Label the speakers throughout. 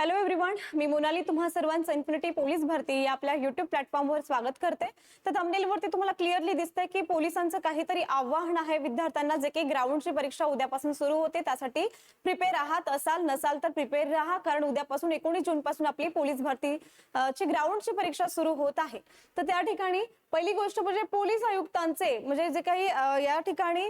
Speaker 1: Hello everyone मी मोनाली तुम्हा सर्वांचं infinity police भरती या आपल्या युट्यूब प्लॅटफॉर्मवर स्वागत करते. तर थंबनेलवरती तुम्हाला क्लिअरली दिसतंय की पोलिसांचं काहीतरी आव्हान आहे. विद्यार्थ्यांना जे काही ग्राउंडची परीक्षा उद्यापासून सुरू होते त्यासाठी प्रिपेअर आहात असाल नसाल तर प्रिपेअर राहा. कारण उद्यापासून एकोणीस जून पासून आपली पोलीस भरती ची ग्राउंडची परीक्षा सुरू होत आहे. तर त्या ठिकाणी पहिली गोष्ट म्हणजे पोलीस आयुक्तांचे म्हणजे जे काही या ठिकाणी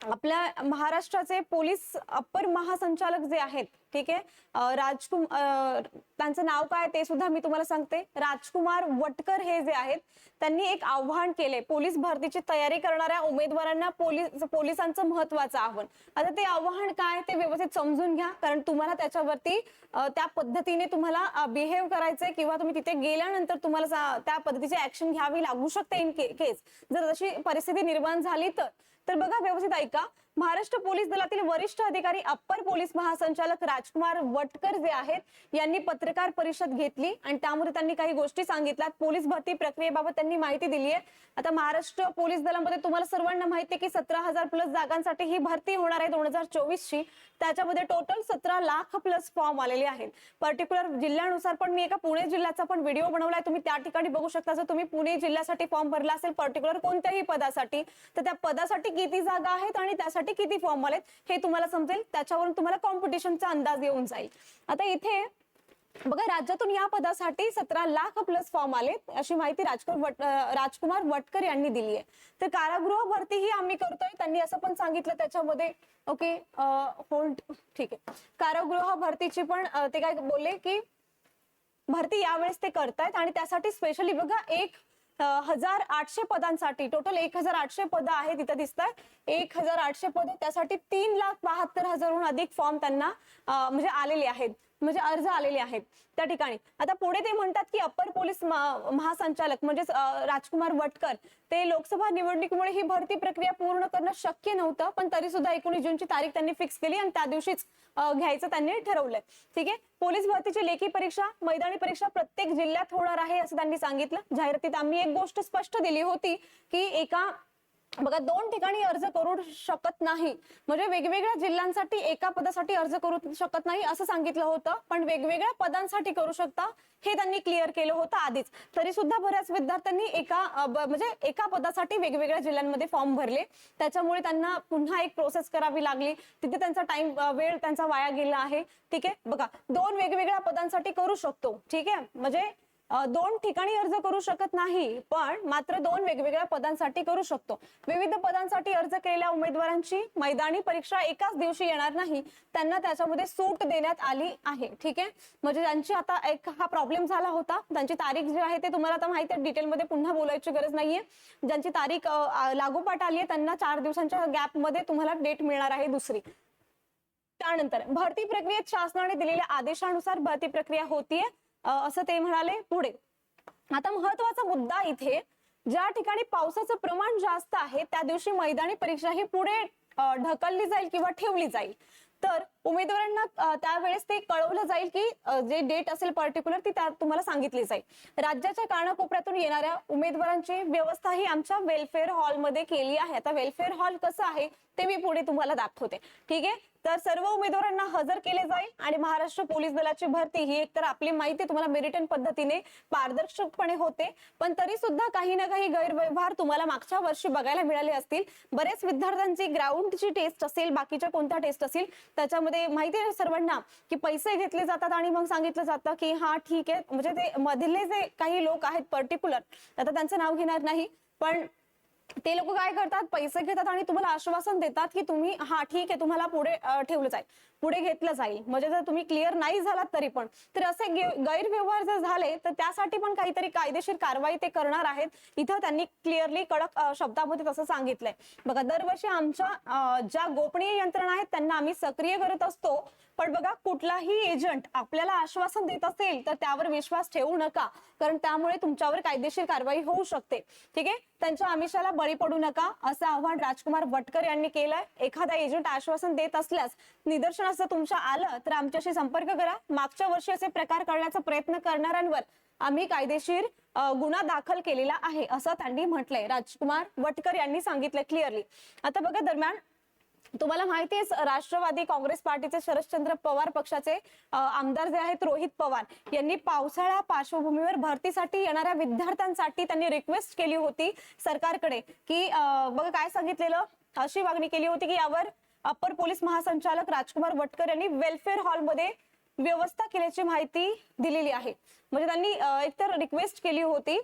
Speaker 1: आपल्या महाराष्ट्राचे पोलीस अप्पर महासंचालक जे आहेत ठीक आहे? राजकुमार त्यांचं नाव काय ते सुद्धा मी तुम्हाला सांगते. राजकुमार वटकर हे जे आहेत त्यांनी एक आव्हान केले पोलीस भरतीची तयारी करणाऱ्या उमेदवारांना पोलीस पोलिसांचं महत्वाचं आव्हान. आता ते आव्हान काय ते व्यवस्थित समजून घ्या. कारण तुम्हाला त्याच्यावरती त्या पद्धतीने तुम्हाला बिहेव करायचंय किंवा तुम्ही तिथे गेल्यानंतर तुम्हाला त्या पद्धतीची ऍक्शन घ्यावी लागू शकते इन केस जर तशी परिस्थिती निर्माण झाली तर तर बघा व्यवस्थित ऐका. महाराष्ट्र पोलीस दलातील वरिष्ठ अधिकारी अप्पर पोलीस महासंचालक राजकुमार वटकर जे आहेत यांनी पत्रकार परिषद घेतली आणि त्यामध्ये त्यांनी काही गोष्टी सांगितल्यात पोलीस भरती प्रक्रियेबाबत त्यांनी माहिती दिली आहे. आता महाराष्ट्र पोलीस दलामध्ये तुम्हाला सर्वांना माहिती आहे की सतरा हजार प्लस जागांसाठी ही भरती होणार आहे दोन हजार चोवीस ची त्याच्यामध्ये टोटल सतरा लाख प्लस फॉर्म आलेले आहेत. पर्टिक्युलर जिल्ह्यानुसार पण मी एका पुणे जिल्ह्याचा पण व्हिडिओ बनवलाय. तुम्ही त्या ठिकाणी बघू शकता. जर तुम्ही पुणे जिल्ह्यासाठी फॉर्म भरला असेल पर्टिक्युलर कोणत्याही पदासाठी तर त्या पदासाठी किती जागा आहेत आणि त्यासाठी किती फॉर्म आलेत हे तुम्हाला समजेल. त्याच्यावरून तुम्हाला कॉम्पिटिशनचा अंदाज येऊन जाईल. आता इथे बघा राज्यातून या पदासाठी सतरा लाख प्लस फॉर्म आले अशी माहिती राजकुमार वट राजकुमार वटकर यांनी दिली आहे. तर कारागृह भरती ही आम्ही करतोय. त्यांनी असं पण सांगितलं त्याच्यामध्ये ओके होल्ड ठीक आहे. कारागृह भरतीची पण ते काय बोलले की भरती यावेळेस ते करतायत आणि त्यासाठी स्पेशली बघा एक हजार आठशे पदांसाठी टोटल एक हजार आठशे पद आहेत तिथं दिसत एक हजार आठशे पद त्यासाठी तीन लाख बहात्तर हजारहून अधिक फॉर्म त्यांना म्हणजे आलेले आहेत. म्हणजे अर्ज आलेले आहेत त्या ठिकाणी. आता पुढे ते म्हणतात की अप्पर पोलीस महासंचालक म्हणजेच राजकुमार वटकर ते लोकसभा निवडणुकीमुळे ही भरती प्रक्रिया पूर्ण करणं शक्य नव्हतं पण तरी सुद्धा एकोणीस जूनची तारीख त्यांनी फिक्स केली आणि त्या दिवशीच घ्यायचं त्यांनी ठरवलंय. ठीक आहे? पोलीस भरतीची लेखी परीक्षा मैदानी परीक्षा प्रत्येक जिल्ह्यात होणार आहे असं त्यांनी सांगितलं. जाहिरातीत आम्ही एक गोष्ट स्पष्ट दिली होती की एका बघा दोन ठिकाणी अर्ज करू शकत नाही. म्हणजे वेगवेगळ्या जिल्ह्यांसाठी एका पदासाठी अर्ज करू शकत नाही असं सांगितलं होतं पण वेगवेगळ्या पदांसाठी करू शकता हे त्यांनी क्लिअर केलं होतं आधीच. तरी सुद्धा बऱ्याच विद्यार्थ्यांनी एका म्हणजे एका पदासाठी वेगवेगळ्या जिल्ह्यांमध्ये फॉर्म भरले. त्याच्यामुळे त्यांना पुन्हा एक प्रोसेस करावी लागली. तिथे त्यांचा टाइम वेळ त्यांचा वाया गेला आहे. ठीक आहे? बघा दोन वेगवेगळ्या पदांसाठी करू शकतो. ठीक आहे? म्हणजे दोन ठिकाणी अर्ज करू शकत नाही पण मात्र दोन वेगवेगळ्या पदांसाठी करू शकतो. विविध पदांसाठी अर्ज केलेल्या उमेदवारांची मैदानी परीक्षा एकाच दिवशी येणार नाही. त्यांना त्याच्यामध्ये सूट देण्यात आली आहे. ठीक आहे? म्हणजे त्यांची आता एक हा प्रॉब्लेम झाला होता त्यांची तारीख जी आहे ते तुम्हाला आता माहिती आहे डिटेलमध्ये पुन्हा बोलायची गरज नाहीये. ज्यांची तारीख लागोपाठ आली आहे त्यांना चार दिवसांच्या गॅपमध्ये तुम्हाला डेट मिळणार आहे दुसरी. त्यानंतर भरती प्रक्रियेत शासनाने दिलेल्या आदेशानुसार भरती प्रक्रिया होतीये. असं ते म्हणाले पुढे. आता महत्त्वाचा मुद्दा इथे ज्या ठिकाणी पावसाचं प्रमाण जास्त आहे त्या दिवशी मैदानी परीक्षा ही पुढे ढकलली जाईल किंवा ठेवली जाईल. तर उमेदवारांना त्यावेळेस ते कळवलं जाईल की जे डेट असेल पर्टिक्युलर ती त्या तुम्हाला सांगितली जाईल. राज्याच्या कानाकोपऱ्यातून येणाऱ्या उमेदवारांची व्यवस्था ही आमच्या वेलफेअर हॉलमध्ये केली आहे. आता वेलफेअर हॉल कसं आहे ते मी पुढे तुम्हाला दाखवते. ठीक आहे? तर सर्व उमेदवारांना हजर केले जाईल आणि महाराष्ट्र पोलीस दलाची भरती ही एकतर आपली माहिती तुम्हाला मेरिटन पद्धतीने पारदर्शकपणे होते. पण तरी सुद्धा काही ना काही गैरव्यवहार तुम्हाला मागच्या वर्षी बघायला मिळाले असतील. बरेच विद्यार्थ्यांची ग्राउंडची टेस्ट असेल बाकीच्या कोणत्या टेस्ट असेल त्याच्यामध्ये माहिती आहे सर्वांना की पैसे घेतले जातात आणि मग सांगितलं जातं की हा ठीक आहे. म्हणजे ते मधले जे काही लोक आहेत पर्टिक्युलर आता त्यांचं नाव घेणार नाही. पण ते लोक काय करतात? पैसे घेतात आणि तुम्हाला आश्वासन देतात की तुम्ही हा ठीक आहे तुम्हाला पुढे ठेवलं जाईल. पुढे घेतलं जाईल. म्हणजे जर तुम्ही क्लिअर नाही झालात तरी पण. तर असे गैरव्यवहार जर झाले तर त्यासाठी पण काहीतरी कायदेशीर कारवाई ते करणार आहेत. इथं त्यांनी क्लिअरली कडक शब्दामध्ये तसं सांगितलंय. बघा दरवर्षी आमच्या ज्या गोपनीय यंत्रणा आहेत त्यांना आम्ही सक्रिय करत असतो. पण बघा कुठलाही एजंट आपल्याला आश्वासन देत असेल तर त्यावर विश्वास ठेवू नका. कारण त्यामुळे तुमच्यावर कायदेशीर कारवाई होऊ शकते. ठीक आहे? त्यांच्या आमिषाला बळी पडू नका असं आव्हान राजकुमार वटकर यांनी केलंय. एखादा एजंट आश्वासन देत असल्यास निदर्शनास असं तुमच्या आलं तर आमच्याशी संपर्क करा. मागच्या वर्षी असे प्रकार करण्याचा प्रयत्न करणाऱ्यांवर आम्ही कायदेशीर गुन्हा दाखल केलेला आहे असं त्यांनी म्हटलंय. राजकुमार वटकर यांनी सांगितलं क्लिअरली आता बघा दरम्यान तुम्हाला माहिती आहे राष्ट्रवादी काँग्रेस पार्टीचे शरदचंद्र पवार पक्षाचे आमदार जे आहेत रोहित पवार यांनी पावसाळा पार्श्वभूमीवर भरतीसाठी येणाऱ्या विद्यार्थ्यांसाठी त्यांनी रिक्वेस्ट केली होती सरकारकडे की बघा काय सांगितलेलं अशी मागणी केली होती की यावर अप्पर पोलीस महासंचालक राजकुमार वटकर यांनी वेलफेअर हॉलमध्ये व्यवस्था केल्याची माहिती दिलेली आहे. म्हणजे त्यांनी एकतर रिक्वेस्ट केली होती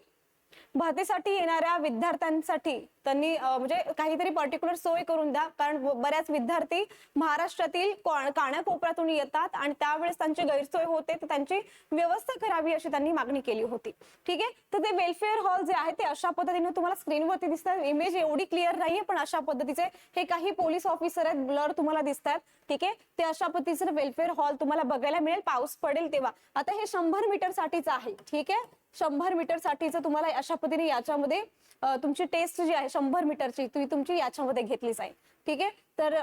Speaker 1: भरतीसाठी येणाऱ्या विद्यार्थ्यांसाठी त्यांनी म्हणजे काहीतरी पर्टिक्युलर सोय करून द्या. कारण बऱ्याच विद्यार्थी महाराष्ट्रातील कानाकोपऱ्यातून येतात आणि त्यावेळेस त्यांची गैरसोय होते तर त्यांची व्यवस्था करावी अशी त्यांनी मागणी केली होती. ठीक आहे? तर ते वेलफेअर हॉल जे आहे ते अशा पद्धतीने तुम्हाला स्क्रीनवरती दिसतात. इमेज एवढी क्लिअर नाहीये पण अशा पद्धतीचे हे काही पोलीस ऑफिसर आहेत ब्लर तुम्हाला दिसतात. ठीक आहे? ते अशा पद्धतीचे वेलफेअर हॉल तुम्हाला बघायला मिळेल. पाऊस पडेल तेव्हा. आता हे शंभर मीटर साठीच आहे. ठीक आहे? शंभर मीटरसाठीचं तुम्हाला अशा पद्धतीने याच्यामध्ये तुमची टेस्ट जी आहे शंभर मीटरची ती तुमची याच्यामध्ये घेतली जाईल ठीक आहे? तर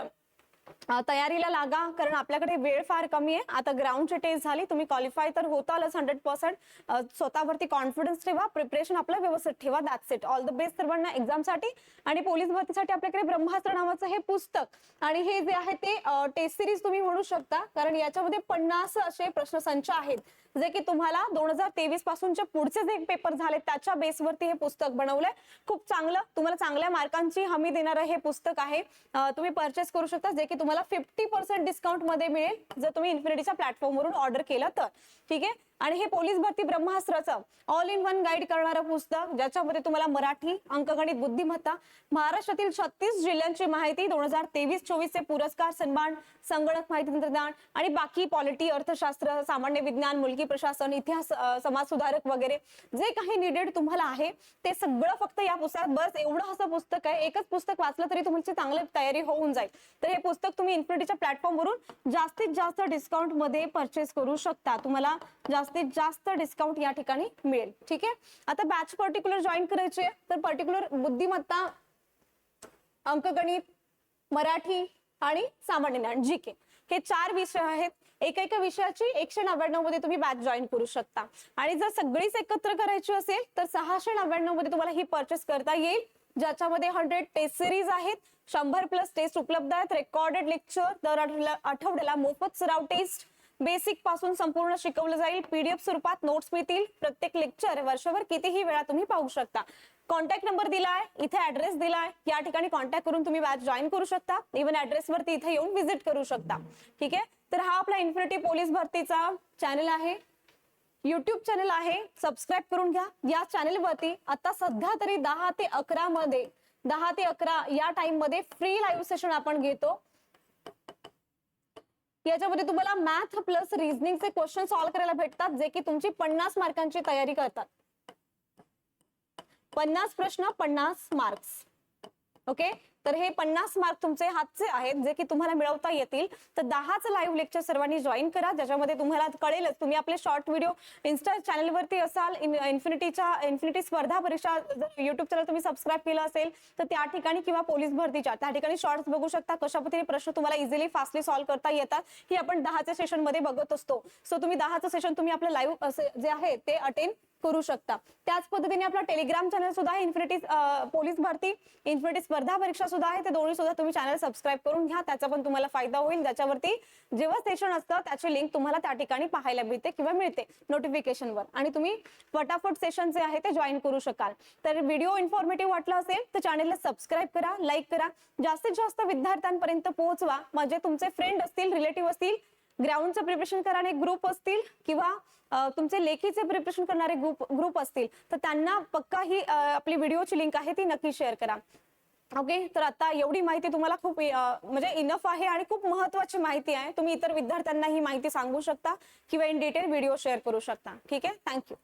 Speaker 1: तयारीला लागा कारण आपल्याकडे वेळ फार कमी आहे. आता ग्राउंडची टेस्ट झाली तुम्ही क्वालिफाय तर होतालच हंड्रेड पर्सेंट स्वतःवरती कॉन्फिडन्स ठेवा प्रिपरेशन आपलं व्यवस्थित ठेवा that's it all the best सर्वांना एक्झामसाठी आणि पोलीस भरतीसाठी आपल्याकडे ब्रह्मास्त्र नावाचं हे पुस्तक आणि हे जे आहे ते टेस्ट सिरीज तुम्ही म्हणू शकता. कारण याच्यामध्ये पन्नास असे प्रश्नसंच आहेत. जे की तुम्हाला दोन हजार तेवीस पासूनचे पुढचे जे पेपर झाले त्याच्या बेसवरती हे पुस्तक बनवलंय. खूप चांगलं तुम्हाला चांगल्या मार्कांची हमी देणारं हे पुस्तक आहे. तुम्ही परचेस करू शकता जे की तुम्हाला फिफ्टी पर्सेंट डिस्काउंटमध्ये मिळेल जर तुम्ही इन्फिनिटीच्या प्लॅटफॉर्मवरून ऑर्डर केलं तर. ठीक आहे? आणि हे पोलीस भरती ब्रह्मास्त्राचं ऑल इन वन गाईड करणारं पुस्तक ज्याच्यामध्ये तुम्हाला मराठी अंकगणित बुद्धिमत्ता महाराष्ट्रातील छत्तीस जिल्ह्यांची माहिती दोन हजार तेवीस चोवीस चे पुरस्कार सन्मान संगणक माहिती तंत्रज्ञान आणि बाकी पॉलिटी अर्थशास्त्र सामान्य विज्ञान मुलगी प्रशासन इतिहास समाज सुधारक वगैरे जे काही निडेड तुम्हाला आहे ते सगळं फक्त या पुस्तकात बस. एवढं असं पुस्तक आहे एकच पुस्तक वाचलं तरी तुमची चांगली तयारी होऊन जाईल. तर हे पुस्तक तुम्ही इन्फिनिटीच्या प्लॅटफॉर्मवरून जास्तीत जास्त डिस्काउंटमध्ये परचेस करू शकता. तुम्हाला जास्त जास्तीत जास्त डिस्काउंट या ठिकाणी मिळेल. ठीक आहे? आता बॅच पर्टिक्युलर जॉईन करायची आहे तर पर्टिक्युलर बुद्धिमत्ता अंकगणित मराठी आणि सामान्य ज्ञान जी के हे चार विषय आहेत. एका एका विषयाची एकशे नव्याण्णवमध्ये तुम्ही बॅच जॉईन करू शकता. आणि जर सगळीच एकत्र करायची असेल तर सहाशे नव्याण्णवमध्ये तुम्हाला ही परचेस करता येईल ज्याच्यामध्ये हंड्रेड टेस्ट सिरीज आहेत. शंभर प्लस टेस्ट उपलब्ध आहेत. रेकॉर्डेड लेक्चर दर आठवड्याला आठवड्याला मोफत सराव टेस्ट बेसिकपासून संपूर्ण शिकवलं जाईल. पीडीएफ स्वरूपात नोट्स मिळतील. प्रत्येक लेक्चर वर्षभर कितीही वेळा तुम्ही पाहू शकता. कॉन्टॅक्ट नंबर दिलाय इथे ऍड्रेस दिलाय. या ठिकाणी कॉन्टॅक्ट करून तुम्ही बॅच जॉईन करू शकता. इव्हन ऍड्रेस वरती इथे येऊन व्हिजिट करू शकता. ठीक आहे? तर हा आपला इन्फिनिटी पोलीस भरतीचा चॅनल आहे. युट्यूब चॅनल आहे. सबस्क्राईब करून घ्या. या चॅनलवरती आता सध्या तरी दहा ते अकरा मध्ये दहा ते अकरा या टाइममध्ये फ्री लाईव्ह सेशन आपण घेतो. याच्यामध्ये तुम्हाला मॅथ प्लस रिझनिंगचे क्वेश्चन सॉल्व्ह करायला भेटतात जे की तुमची पन्नास मार्कांची तयारी करतात. पन्नास प्रश्न पन्नास मार्क्स ओके तर हे पन्नास मार्क तुमचे हातचे आहेत जे की तुम्हाला मिळवता येतील. तर दहाच लाईव्ह लेक्चर सर्वांनी जॉईन करा. ज्याच्यामध्ये तुम्हाला कळेलच तुम्ही आपले शॉर्ट व्हिडिओ इन्स्टा चॅनलवरती असाल इन्फिनिटीच्या इन्फिनिटी स्पर्धा परीक्षा जर युट्यूब चॅनल तुम्ही सबस्क्राईब केलं असेल तर त्या ठिकाणी किंवा पोलीस भरतीच्या त्या ठिकाणी शॉर्ट्स बघू शकता. कशा पद्धतीने प्रश्न तुम्हाला इझिली फास्टली सॉल्व्ह करता येतात ही आपण दहाच्या सेशनमध्ये बघत असतो. सो तुम्ही दहाचं सेशन तुम्ही आपलं लाईव्ह जे आहे ते अटेंड करू शकता. त्याच पद्धतीने आपला टेलिग्राम चॅनल सुद्धा आहे. इन्फिनिटी पोलीस भरती इन्फिनिटी स्पर्धा परीक्षा सुद्धा आहे. ते दोन्ही सुद्धा तुम्ही चॅनल सबस्क्राईब करून घ्या. त्याचा पण तुम्हाला फायदा होईल. ज्याच्यावरती जेव्हा सेशन असतं त्याची लिंक तुम्हाला त्या ठिकाणी पाहायला मिळते किंवा मिळते नोटिफिकेशनवर आणि तुम्ही फटाफट सेशन जे आहे ते जॉईन करू शकाल. तर व्हिडिओ इन्फॉर्मेटिव्ह वाटला असेल तर चॅनलला सबस्क्राईब करा लाईक करा. जास्तीत जास्त विद्यार्थ्यांपर्यंत पोहोचवा. म्हणजे तुमचे फ्रेंड असतील रिलेटिव्ह असतील ग्राउंडचं प्रिपरेशन करणारे ग्रुप असतील किंवा तुमचे लेखीचे प्रिपरेशन करणारे ग्रुप ग्रुप असतील तर त्यांना पक्का ही आपली व्हिडिओची लिंक आहे ती नक्की शेअर करा. ओके? तर आता एवढी माहिती तुम्हाला खूप म्हणजे इनफ आहे आणि खूप महत्वाची माहिती आहे. तुम्ही इतर विद्यार्थ्यांना ही माहिती सांगू शकता किंवा इन डिटेल व्हिडिओ शेअर करू शकता. ठीक आहे? थँक्यू